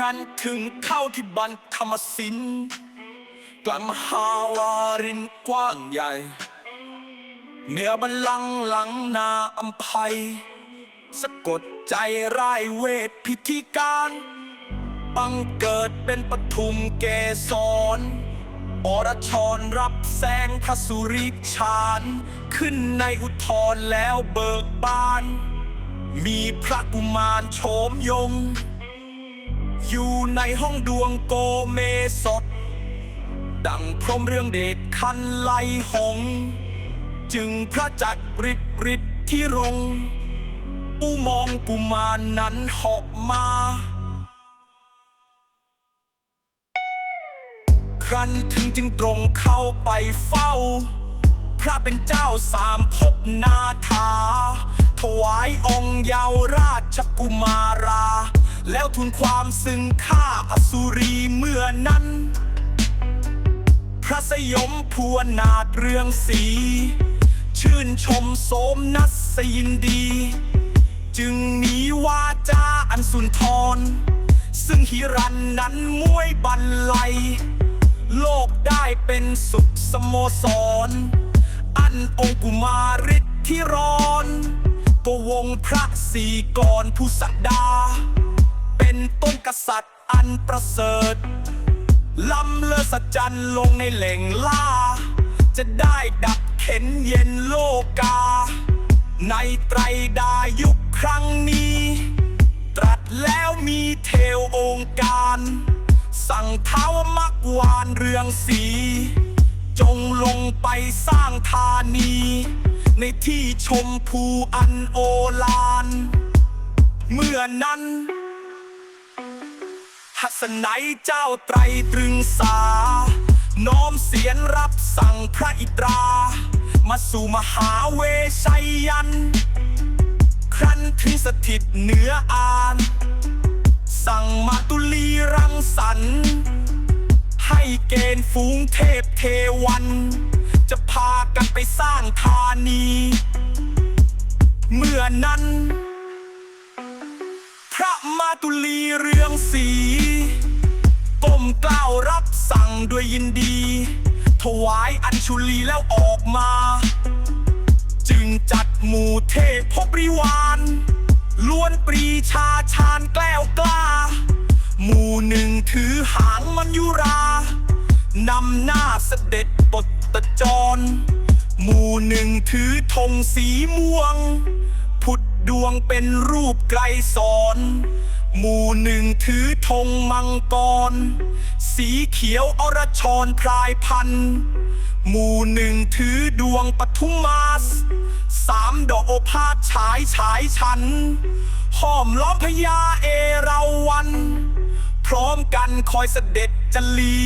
รั้นถึงเข้าที่บันธรรมศิลป์กลางมหาวารินกว้างใหญ่ เหนือบันลังหลังนาอัมภัย สะกดใจร่ายเวทพิธีการบังเกิดเป็นปทุมเกสรอรชรรับแสงพระสุริชาน ขึ้นในอุทธรแล้วเบิกบาน มีพระกุมารโฉมยง อยู่ในห้องดวงโกเมสด ดังพรมเรื่องเดชคันไลหง จึงพระจักรฤทธิ์ฤทธิ์ที่รงผู้มองกุมารนั้นหอกมา ครั้นถึงจึงตรงเข้าไปเฝ้า พระเป็นเจ้าสามภพนาถา ถวายองค์ยาวราชกุมารา แล้วทูลความซึ่งข้าอสุรีเมื่อนั้น พระสยมพวนาดเรืองสี ชื่นชมโสมนัสยินดี จึงมีวาจาอันสุนทร ซึ่งฮิรันนั้นมวยบันไลโลกได้เป็นสุขสโมสร อันองคุมาริทธิร้อนก็วงพระสีกรผู้สักดา เป็นต้นกษัตริย์อันประเสริฐล้ำเลอสัจจันลงในเหล่งล่า จะได้ดับเข็นเย็นโลกา ในไตรดายุคครั้งนี้ ตรัสแล้วมีเทวองค์การ สั่งเท้ามักวานเรืองสี จงลงไปสร้างธานี ในที่ชมพูอันโอฬารเมื่อนั้น หัสนัยเจ้าไตรตรึงสา น้อมเสียนรับสั่งพระอิตรา มาสู่มหาเวชัยยัน ครั้นถึงสถิตเหนืออาน สั่งมาตุลีรังสรรค์ให้เกณฑ์ฝูงเทพเทวัน จะพากันไปสร้างธานี เมื่อนั้น พระมาตุลีเรืองสี กล้าวรับสั่งด้วยยินดี ถวายอัญชุลีแล้วออกมา จึงจัดหมู่เทพพบริวารล้วนปรีชาชาญแกล้วกล้า หมู่หนึ่งถือหางมันยุรานำหน้าเสด็จบทตะจร หมู่หนึ่งถือธงสีม่วง ผุดดวงเป็นรูปไกรสอน หมู่หนึ่งถือธงมังกร สีเขียวอรชรพลายพันธุ์หมู่หนึ่งถือดวงปทุมมาส สามดอกโอภาสฉายฉายชัน ห้อมล้อมพญาเอราวัน พร้อมกันคอยเสด็จจลี